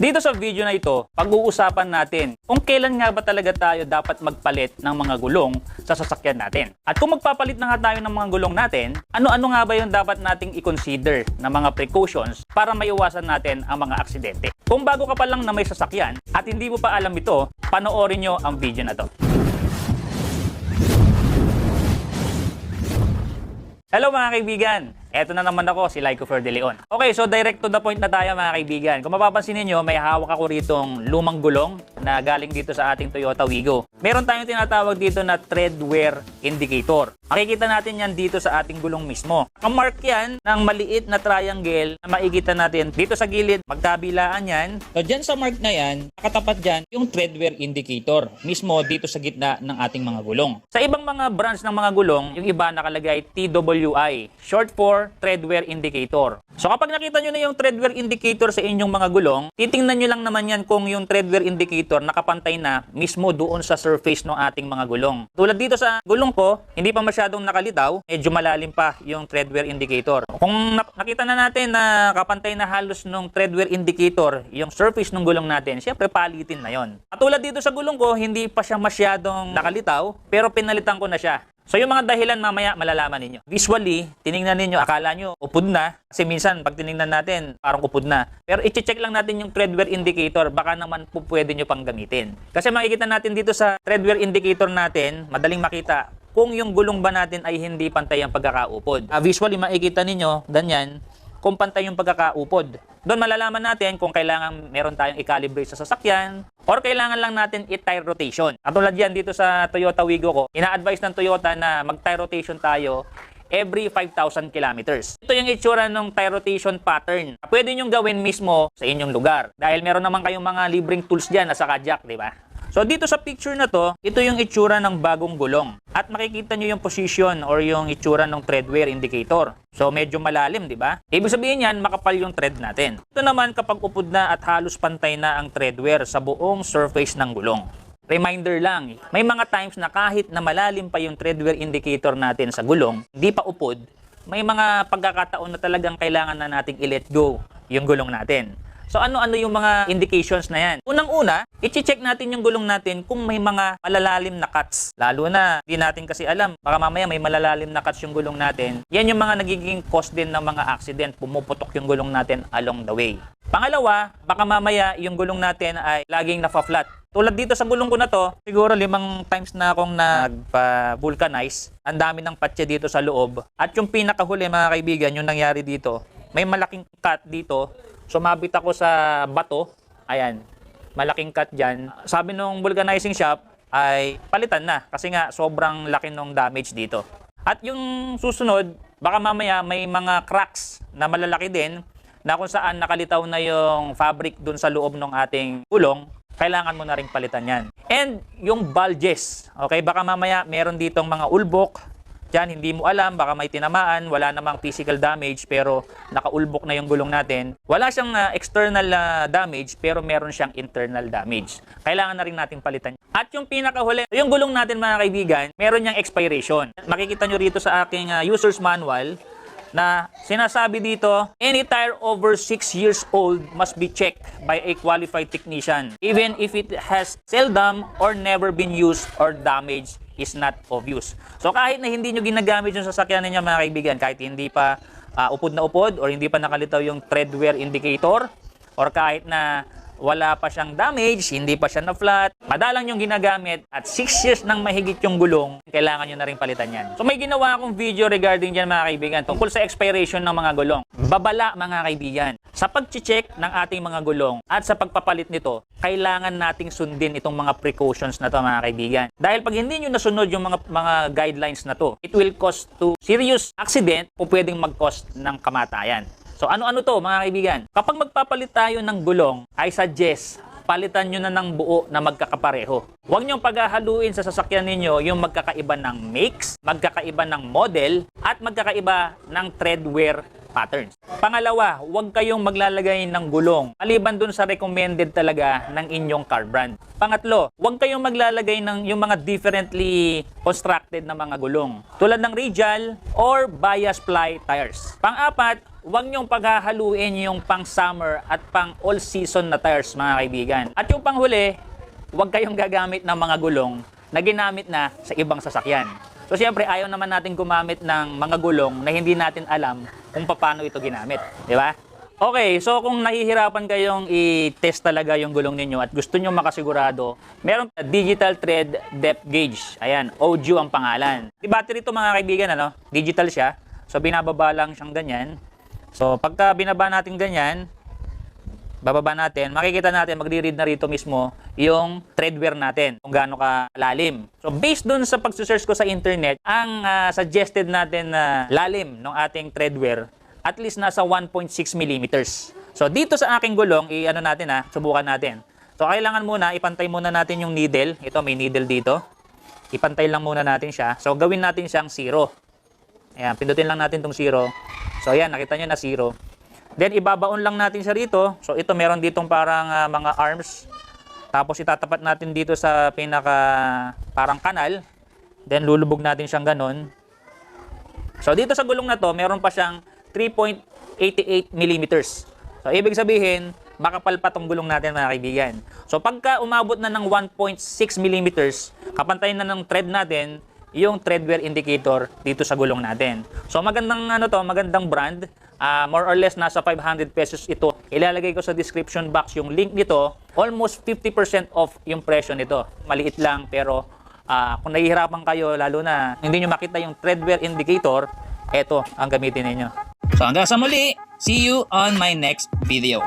Dito sa video na ito, pag-uusapan natin kung kailan nga ba talaga tayo dapat magpalit ng mga gulong sa sasakyan natin. At kung magpapalit na nga tayo ng mga gulong natin, ano-ano nga ba yung dapat nating i-consider na mga precautions para maiwasan natin ang mga aksidente. Kung bago ka pa lang na may sasakyan at hindi mo pa alam ito, panoorin nyo ang video na to. Hello mga kaibigan! Eto na naman ako, si Fer de Leon. Okay, so direct to the point na tayo mga kaibigan. Kung mapapansin niyo, may hawak ako ritong lumang gulong na galing dito sa ating Toyota Wigo. Meron tayong tinatawag dito na tread wear indicator. Makikita natin yan dito sa ating gulong mismo. Nakamark yan ng maliit na triangle na makikita natin dito sa gilid. Magkabilaan yan. So dyan sa mark na yan, nakatapat dyan yung tread wear indicator mismo dito sa gitna ng ating mga gulong. Sa ibang mga brands ng mga gulong, yung iba nakalagay TWI, short for tread wear indicator. So kapag nakita nyo na yung tread wear indicator sa inyong mga gulong, titingnan nyo lang naman yan kung yung tread wear indicator nakapantay na mismo doon sa surface ng ating mga gulong. Tulad dito sa gulong ko, hindi pa masyadong nakalitaw, medyo malalim pa yung tread wear indicator. Kung nak- nakita na natin na kapantay na halos nung tread wear indicator, yung surface ng gulong natin, syempre palitin na yon. At tulad dito sa gulong ko, hindi pa siya masyadong nakalitaw, pero pinalitan ko na siya. So yung mga dahilan mamaya malalaman ninyo. Visually, tiningnan ninyo, akala nyo upod na. Kasi minsan pag tiningnan natin, parang upod na. Pero i-check lang natin yung tread wear indicator, baka naman po pwede nyo pang gamitin. Kasi makikita natin dito sa tread wear indicator natin, madaling makita kung yung gulong ba natin ay hindi pantay ang pagkakaupod. Ah, visually makikita ninyo, ganyan, kung pantay yung pagkakaupod. Doon malalaman natin kung kailangan meron tayong i-calibrate sa sasakyan or kailangan lang natin i-tire rotation. Katulad yan dito sa Toyota Wigo ko, ina-advise ng Toyota na mag-tire rotation tayo every 5,000 kilometers. Ito yung itsura ng tire rotation pattern. Pwede nyo gawin mismo sa inyong lugar. Dahil meron naman kayong mga libreng tools dyan na sa kajak, di ba? So dito sa picture na to, ito yung itsura ng bagong gulong. At makikita nyo yung position or yung itsura ng tread wear indicator. So medyo malalim, di ba? Ibig sabihin yan, makapal yung tread natin. Ito naman kapag upod na at halos pantay na ang tread wear sa buong surface ng gulong. Reminder lang, may mga times na kahit na malalim pa yung tread wear indicator natin sa gulong, hindi pa upod, may mga pagkakataon na talagang kailangan na nating i-let go yung gulong natin. So ano-ano yung mga indications na yan? Unang-una, i-check natin yung gulong natin kung may mga malalalim na cuts. Lalo na, di natin kasi alam, baka mamaya may malalalim na cuts yung gulong natin. Yan yung mga nagiging cause din ng mga accident, pumuputok yung gulong natin along the way. Pangalawa, baka mamaya yung gulong natin ay laging nafa-flat. Tulad dito sa gulong ko na to, siguro limang times na akong nagpa-vulcanize. Ang dami ng patse dito sa loob. At yung pinakahuli mga kaibigan, yung nangyari dito, may malaking cut dito. Sumabit ako sa bato. Ayan, malaking cut dyan. Sabi nung vulcanizing shop ay palitan na kasi nga sobrang laki ng damage dito. At yung susunod, baka mamaya may mga cracks na malalaki din na kung saan nakalitaw na yung fabric dun sa loob ng ating gulong, kailangan mo na rin palitan yan. And yung bulges, okay, baka mamaya meron ditong mga ulbok, Diyan, hindi mo alam, baka may tinamaan, wala namang physical damage, pero nakaulbok na yung gulong natin. Wala siyang ah, external ah, damage, pero meron siyang internal damage. Kailangan na rin natin palitan. At yung pinakahuli, yung gulong natin mga kaibigan, meron niyang expiration. Makikita nyo rito sa aking ah, user's manual, na sinasabi dito, any tire over 6 years old must be checked by a qualified technician, even if it has seldom or never been used or damaged is not obvious. So kahit na hindi nyo ginagamit yung sasakyan ninyo mga kaibigan, kahit hindi pa ah, upod na upod or hindi pa nakalitaw yung tread wear indicator or kahit na wala pa siyang damage, hindi pa siya na flat, madalang yung ginagamit at 6 years nang mahigit yung gulong, kailangan nyo na rin palitan yan. So may ginawa akong video regarding dyan mga kaibigan tungkol sa expiration ng mga gulong. Babala mga kaibigan. Sa pag-check ng ating mga gulong at sa pagpapalit nito, kailangan nating sundin itong mga precautions na to mga kaibigan. Dahil pag hindi nyo nasunod yung mga mga guidelines na to, it will cause to serious accident o pwedeng mag-cause ng kamatayan. So ano-ano to mga kaibigan? Kapag magpapalit tayo ng gulong, I suggest palitan nyo na ng buo na magkakapareho. Huwag nyo paghahaluin sa sasakyan ninyo yung magkakaiba ng makes, magkakaiba ng model, at magkakaiba ng tread wear patterns. Pangalawa, huwag kayong maglalagay ng gulong maliban dun sa recommended talaga ng inyong car brand. Pangatlo, huwag kayong maglalagay ng yung mga differently constructed na mga gulong tulad ng radial or bias ply tires. Pang-apat, huwag niyong paghahaluin yung pang summer at pang all season na tires mga kaibigan. At yung panghuli, huwag kayong gagamit ng mga gulong na ginamit na sa ibang sasakyan. So siyempre, ayaw naman natin gumamit ng mga gulong na hindi natin alam kung paano ito ginamit. Di ba? Okay, so kung nahihirapan kayong i-test talaga yung gulong ninyo at gusto nyo makasigurado, meron digital thread depth gauge. Ayan, ODU ang pangalan. Di battery ito mga kaibigan, ano? Digital siya. So binababa lang siyang ganyan. So pagka binaba natin ganyan, bababa natin, makikita natin, magre-read na rito mismo yung thread wear natin, kung gaano ka lalim. So based dun sa pagsusearch ko sa internet, ang ah, suggested natin na lalim ng ating thread wear, at least nasa 1.6 millimeters. So dito sa aking gulong, i-ano natin ha, subukan natin. So kailangan muna, ipantay muna natin yung needle. Ito, may needle dito. Ipantay lang muna natin siya. So gawin natin siyang zero. Ayan, pindutin lang natin tong zero. So ayan, nakita nyo na zero. Then ibabaon lang natin siya rito. So ito meron ditong parang ah, mga arms. Tapos itatapat natin dito sa pinaka parang kanal. Then lulubog natin siyang ganun. So dito sa gulong na to, meron pa siyang 3.88 millimeters. So ibig sabihin, makapal pa tong gulong natin mga kaibigan. So pagka umabot na ng 1.6 millimeters, kapantay na ng thread natin yung thread wear indicator dito sa gulong natin. So magandang ano to, magandang brand. Ah, more or less nasa 500 pesos ito. Ilalagay ko sa description box yung link nito. Almost 50% off yung presyo nito. Maliit lang pero ah, kung nahihirapan kayo lalo na hindi nyo makita yung thread wear indicator, eto ang gamitin ninyo. So hanggang sa muli, see you on my next video.